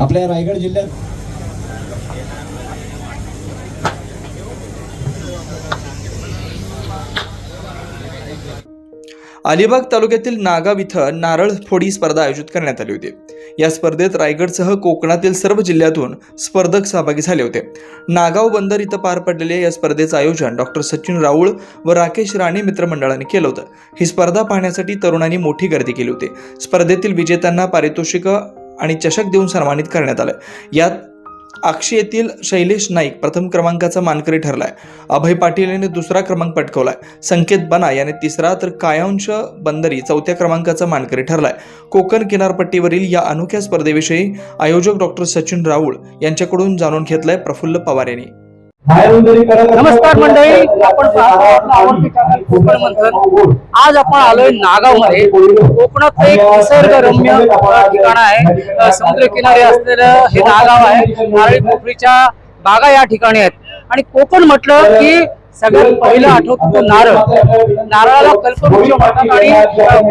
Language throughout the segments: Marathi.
आपल्या रायगड जिल्ह्यात अलिबाग तालुक्यातील नागाव इथं नारळ फोडी स्पर्धा आयोजित करण्यात आली होती. या स्पर्धेत रायगडसह कोकणातील सर्व जिल्ह्यातून स्पर्धक सहभागी झाले होते. नागाव बंदर इथं पार पडलेल्या या स्पर्धेचं आयोजन डॉक्टर सचिन राऊळ व राकेश राणे मित्रमंडळाने केलं होतं. ही स्पर्धा पाहण्यासाठी तरुणांनी मोठी गर्दी केली होती. स्पर्धेतील विजेत्यांना पारितोषिकं आणि चषक देऊन सन्मानित करण्यात आलं. यात अक्षी येथील शैलेश नाईक प्रथम क्रमांकाचा मानकरी ठरलाय. अभय पाटील याने दुसरा क्रमांक पटकवलाय. संकेत बना याने तिसरा तर कायांश बंदरी चौथ्या क्रमांकाचा मानकरी ठरलाय. कोकण किनारपट्टीवरील या अनोख्या स्पर्धेविषयी आयोजक डॉक्टर सचिन राऊळ यांच्याकडून जाणून घेतलाय प्रफुल्ल पवार यांनी. नमस्कार मंडळी. आपण कोकण मंथन. आज आपण आलोय नागावमध्ये कोकणात एक निसर्गरम्य ठिकाण आहे. समुद्र किनारी असलेलं हे नागाव आहे. नारळी पोखरीच्या बागा या ठिकाणी आहेत. आणि कोकण म्हटलं की सगळ्यात पहिलं आठवतो तो नारळ. नारळाला कल्पवृक्ष म्हणतात आणि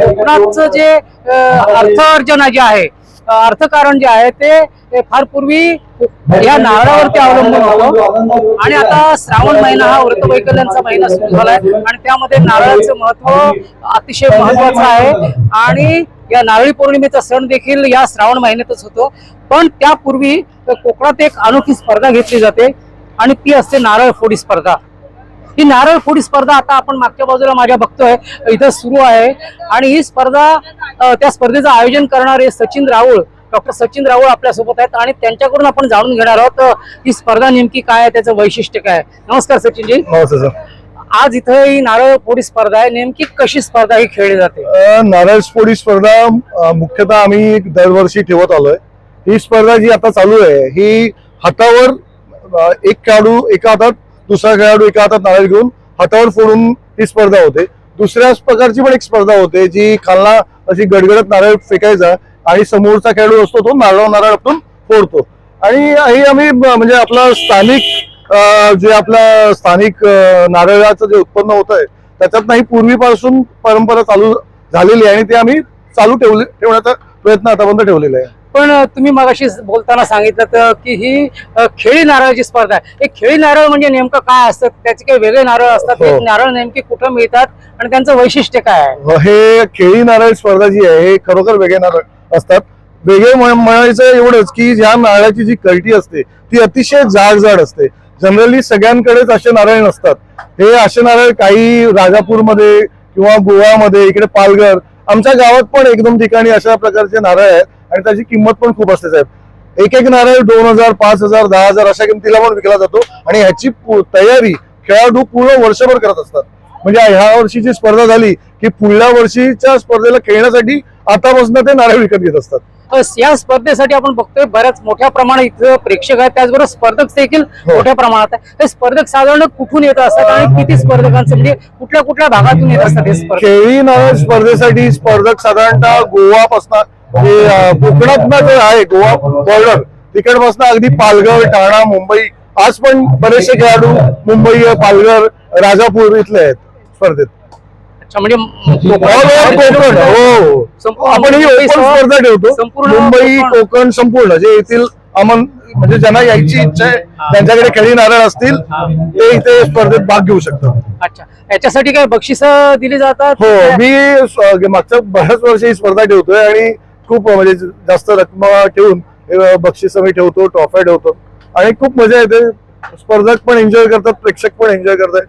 कोकणाचं जे अर्थार्जन जे आहे अर्थकारण जे आहे ते फार पूर्वी या नारळावरती अवलंबून होतं. आणि आता श्रावण महिना हा वृत्तवैकल्यांचा महिना सुरू झालाय. आणि त्यामध्ये नारळाचं महत्त्व अतिशय महत्वाचं आहे. आणि या नारळी पौर्णिमेचा सण देखील या श्रावण महिन्यातच होतो. पण त्यापूर्वी कोकणात एक अनोखी स्पर्धा घेतली जाते. आणि ती असते नारळ फोडी स्पर्धा. ही नारळ फोडी स्पर्धा आता आपण मागच्या बाजूला माझ्या बघतोय. इथं सुरू आहे. आणि ही स्पर्धा त्या स्पर्धेचं आयोजन करणारे सचिन राऊळ डॉक्टर सचिन राऊळ आपल्यासोबत आहेत आणि त्यांच्याकडून आपण जाणून घेणार आहोत ही स्पर्धा नेमकी काय आहे त्याचं वैशिष्ट्य काय. नमस्कार सचिनजी. आज इथं ही नारळ फोडी स्पर्धा आहे. नेमकी कशी स्पर्धा ही खेळली जाते? नारळ स्फोडी स्पर्धा मुख्यतः आम्ही दरवर्षी ठेवत आलोय. ही स्पर्धा जी आता चालू आहे ही हातावर एक खेळाडू एका हातात दुसरा खेळाडू एका हातात नारळ घेऊन हातावर फोडून ही स्पर्धा होते. दुसऱ्या प्रकारची पण एक स्पर्धा होते जी खालना अशी गडगडत नारळ फेकायचा आणि समोरचा खेळाडू असतो तो नारळ नारळ आपण फोडतो. आणि ही आम्ही म्हणजे आपला स्थानिक जे आपला स्थानिक नारळाचं जे उत्पन्न होत आहे त्याच्यात नाही पूर्वीपासून परंपरा चालू झालेली आहे आणि ते आम्ही चालू ठेवले ठेवण्याचा प्रयत्न आतापर्यंत ठेवलेला आहे. पण तुम्ही मगाशी बोलताना सांगितलं तर की ही खेळी नारळाची स्पर्धा आहे. हे खेळी नारळ म्हणजे नेमकं काय असतं? त्याचे काही वेगळे नारळ असतात. हो. हे. नारळ नेमके कुठं मिळतात आणि त्यांचं वैशिष्ट्य काय आहे? हे खेळी नारळ स्पर्धा जी आहे हे खरोखर वेगळे नारळ असतात. वेगळे म्हण- म्हणायचं एवढंच की ह्या नारळाची जी कल्टी असते ती अतिशय जाड जाड असते. जनरली सगळ्यांकडेच असे नारळ नसतात. हे असे नारळ काही राजापूरमध्ये किंवा गोवामध्ये इकडे पालघर आमच्या गावात पण एक दोन ठिकाणी अशा प्रकारचे नारळ आहेत. आणि त्याची किंमत पण खूप असते साहेब. एक एक नारळ दोन हजार पाच हजार दहा हजार अशा किमतीला पण विकला जातो आणि ह्याची तयारी खेळाडू पूर्ण वर्षभर करत असतात. म्हणजे ह्या वर्षीची स्पर्धा झाली की पुढल्या वर्षीच्या स्पर्धेला खेळण्यासाठी आतापासून ते नारळ विकत घेत असतात. या स्पर्धेसाठी आपण बघतोय बऱ्याच मोठ्या प्रमाणात इथं प्रेक्षक आहेत. त्याचबरोबर स्पर्धक देखील हो. मोठ्या प्रमाणात आहे. हे स्पर्धक साधारण कुठून येत असतात आणि किती स्पर्धकांचं म्हणजे कुठल्या कुठल्या भागातून येत असतात हे स्पर्धक? खेळी नारळ स्पर्धेसाठी स्पर्धक साधारणतः गोवापासून कोकणात जे आहे गोवा बॉर्डर तिकडपासून अगदी पालघर ठाणा मुंबई आज पण बरेचसे खेळाडू मुंबई पालघर राजापूर इथले आहेत स्पर्धेत. अच्छा म्हणजे कोकण हो संपूर्ण आपण ही ओपन स्पर्धा ठेवतो संपूर्ण मुंबई कोकण. संपूर्ण जे येथील अमन म्हणजे ज्यांना यायची इच्छा आहे त्यांच्याकडे खेळी नारळ असतील ते इथे स्पर्धेत भाग घेऊ शकतात. अच्छा याच्यासाठी काय बक्षिस दिली जातात? हो मी मागच्या बऱ्याच वर्ष ही स्पर्धा ठेवतोय आणि खूप म्हणजे जास्त रक्कम ठेवून बक्षीस मी ठेवतो ट्रॉफ्या ठेवतो. आणि खूप मजा येते. स्पर्धक पण एन्जॉय करतात प्रेक्षक पण एन्जॉय करतात.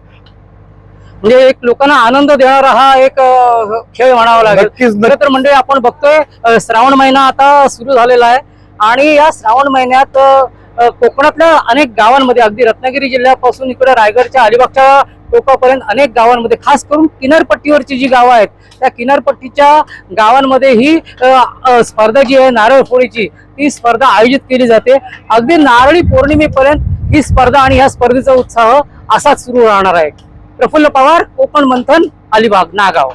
म्हणजे एक लोकांना आनंद देणारा हा एक खेळ म्हणावा लागेल. तर म्हणजे आपण बघतोय श्रावण महिना आता सुरू झालेला आहे. आणि या श्रावण महिन्यात कोकणातल्या अनेक गावांमध्ये अगदी रत्नागिरी जिल्ह्यापासून इकडे रायगडच्या अलिबागच्या टोकापर्यंत अनेक गावांमध्ये खास करून किनारपट्टीवरची जी गावं आहेत त्या किनारपट्टीच्या गावांमध्ये ही स्पर्धा जी आहे नारळ फोडीची ती स्पर्धा आयोजित केली जाते. अगदी नारळी पौर्णिमेपर्यंत ही स्पर्धा आणि या स्पर्धेचा उत्साह असाच सुरू राहणार आहे. प्रफुल्ल पवार कोकण मंथन अलिबाग नागाव.